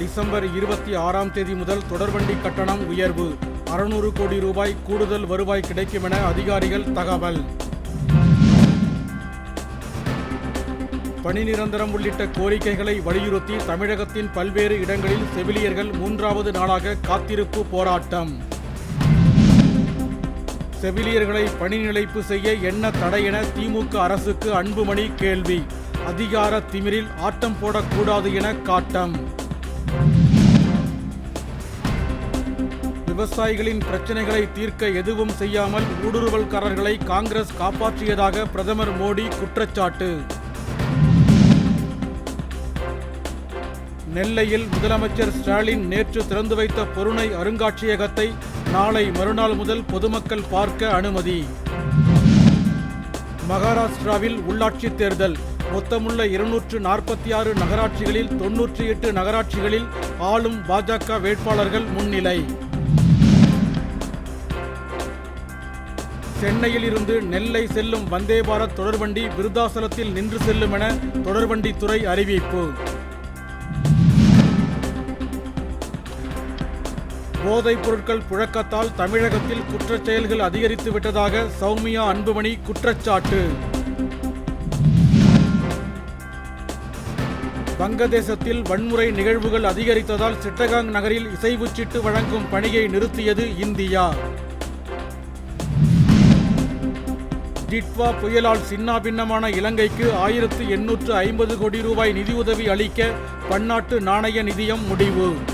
December இருபத்தி ஆறாம் தேதி முதல் தொடர்வண்டி கட்டணம் உயர்வு. அறுநூறு கோடி ரூபாய் கூடுதல் வருவாய் கிடைக்கும் என அதிகாரிகள் தகவல். பணி நிரந்தரம் உள்ளிட்ட கோரிக்கைகளை வலியுறுத்தி தமிழகத்தின் பல்வேறு இடங்களில் செவிலியர்கள் மூன்றாவது நாளாக காத்திருப்பு போராட்டம். செவிலியர்களை பணி நிலைப்பு செய்ய என்ன தடை என திமுக அரசுக்கு அன்புமணி கேள்வி. அதிகார திமிரில் ஆட்டம் போடக்கூடாது என காட்டம். விவசாயிகளின் பிரச்சனைகளை தீர்க்க எதுவும் செய்யாமல் ஊடுருவல்காரர்களை காங்கிரஸ் காப்பாற்றியதாக பிரதமர் மோடி குற்றச்சாட்டு. நெல்லையில் முதலமைச்சர் ஸ்டாலின் நேற்று திறந்து வைத்த பொருணை அருங்காட்சியகத்தை நாளை மறுநாள் முதல் பொதுமக்கள் பார்க்க அனுமதி. மகாராஷ்டிராவில் உள்ளாட்சித் தேர்தல். மொத்தமுள்ள இருநூற்று நாற்பத்தி ஆறு நகராட்சிகளில் தொன்னூற்றி எட்டு நகராட்சிகளில் ஆளும் பாஜக வேட்பாளர்கள் முன்னிலை. சென்னையில் இருந்து நெல்லை செல்லும் வந்தே பாரத் தொடர்வண்டி விருதாசலத்தில் நின்று செல்லும் என தொடர்வண்டித்துறை அறிவிப்பு. போதைப் பொருட்கள் புழக்கத்தால் தமிழகத்தில் குற்றச் செயல்கள் அதிகரித்து விட்டதாக சௌமியா அன்புமணி குற்றச்சாட்டு. வங்கதேசத்தில் வன்முறை நிகழ்வுகள் அதிகரித்ததால் சிட்டகாங் நகரில் இசைவு சீட்டு வழங்கும் பணியை நிறுத்தியது இந்தியா. டிட்வா புயலால் சின்னாபின்னமான இலங்கைக்கு ஆயிரத்து எண்ணூற்று ஐம்பது கோடி ரூபாய் நிதியுதவி அளிக்க பன்னாட்டு நாணய நிதியம் முடிவு.